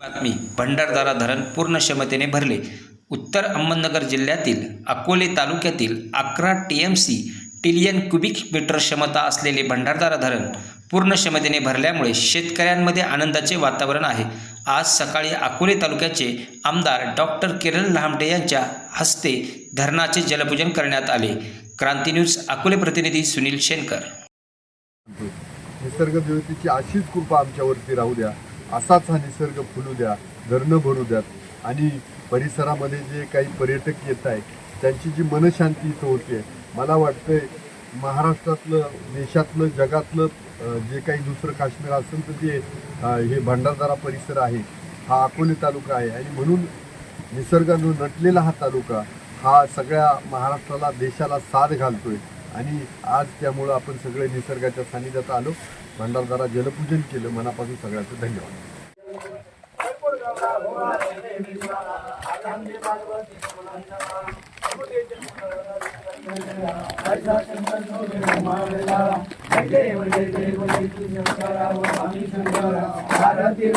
बातमी भंडारदारा धरण पूर्ण क्षमतेने भरले. उत्तर अहमदनगर जिल्ह्यातील अकोले तालुक्यातील अकरा T M C trillion cubic metre क्षमता असलेले भंडारदारा धरण पूर्ण क्षमतेने भरल्यामुळे शेतकऱ्यांमध्ये आनंदाचे वातावरण आहे. आज सकाळी अकोले तालुक्याचे आमदार डॉक्टर किरण लहामटे यांच्या हस्ते धरणाचे जलपूजन करण्यात आले. क्रांती न्यूज अकोले प्रतिनिधी सुनील शेनकर निसर्ग देवतेची अशीच कृपा आमच्यावरती राहू द्या. असाच हा निसर्ग फुलू द्या धरणं भरू द्यात. आणि परिसरामध्ये जे काही पर्यटक येत आहेत त्यांची जी मनशांती इथं होते मला वाटतंय महाराष्ट्रातलं देशातलं जगातलं जे काही दुसरं काश्मीर असेल तर ते हे भंडारदारा परिसर आहे हा अकोले तालुका आहे. आणि म्हणून निसर्गानं नटलेला हा तालुका हा सगळ्या महाराष्ट्राला देशाला साथ घालतोय. आणि आज त्यामुळं आपण सगळे निसर्गाच्या सानिध्यात आलो. भंडारदारा जलपूजन केलं मनापासून सगळ्यांचं धन्यवाद. भारती